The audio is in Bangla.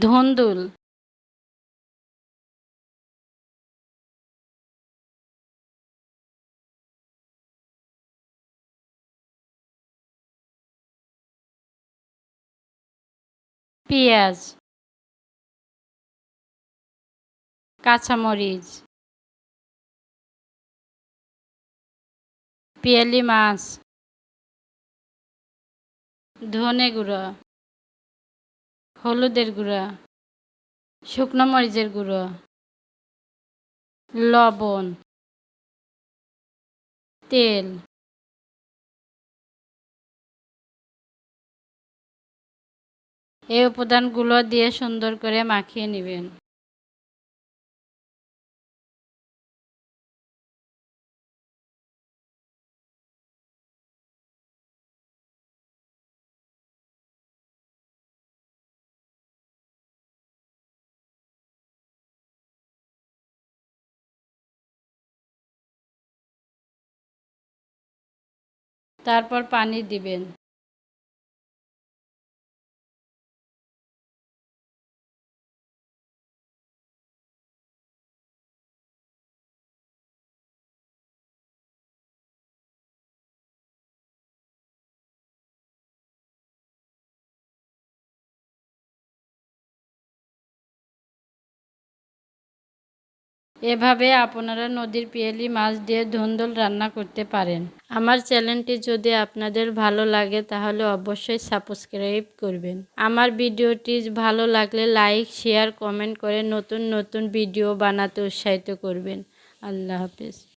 ধুন্দুল। পেঁয়াজ। কাঁচামরিচ। পিয়ালি মাছ। ধনে গুঁড়ো। হলুদের গুঁড়া শুকনো মরিচের গুঁড়ো লবণ তেল। এই উপাদানগুলো দিয়ে সুন্দর করে মাখিয়ে নেবেন। তারপর পানি দিবেন। এভাবে আপনারা নদীর পিয়ালি, মাছ দিয়ে ধুন্দল রান্না করতে পারেন। আমার চ্যানেলটি যদি আপনাদের ভালো লাগে, তাহলে অবশ্যই সাবস্ক্রাইব করবেন। আমার ভিডিওটি ভালো লাগলে লাইক, শেয়ার, কমেন্ট করে নতুন নতুন ভিডিও বানাতে উৎসাহিত করবেন। আল্লাহ হাফিজ।